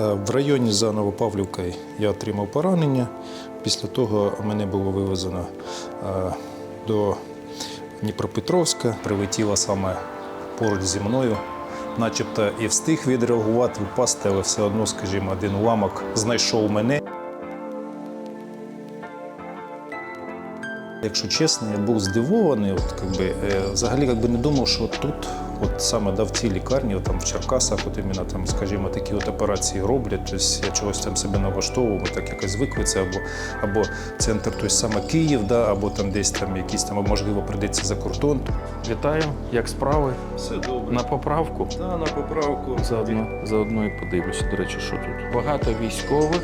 Е, В районі за Новопавлівкою я отримав поранення. Після того мене було вивезено е, до Дніпропетровська, прилетіла саме поруч зі мною. Начебто і встиг відреагувати, впасти, але все одно, скажімо, один уламок знайшов мене. Якщо чесно, я був здивований. От, якби, е, взагалі якби не думав, що тут, от саме да, в цій лікарні, от, там, в Черкасах, от іменно там, скажімо, такі от операції роблять. Тобто я чогось там себе налаштовував, так якось звикли це, або, або центр, тобто саме Київ, да, або там десь там якісь там, можливо, прийдеться за кордон. Вітаю, як справи? Все добре. На поправку. Да, на поправку. Заодно, заодно і подивлюся, до речі, що тут. Багато військових.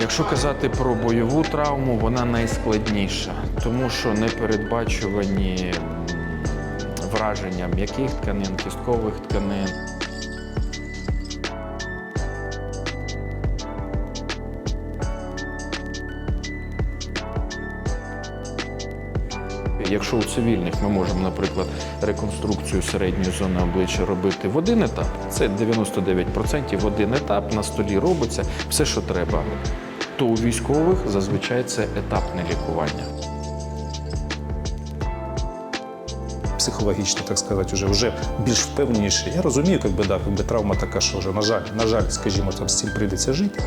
Якщо казати про бойову травму, вона найскладніша, тому що непередбачувані враження м'яких тканин, кісткових тканин. Якщо у цивільних ми можемо, наприклад, реконструкцію середньої зони обличчя робити в один етап, це 99% в один етап на столі робиться все, що треба. То у військових зазвичай це етапне лікування. психологічно, так сказати, вже, вже більш впевненіше. Я розумію, якби, да, якби травма така, що вже, на жаль, на жаль, скажімо, там з цим прийдеться жити.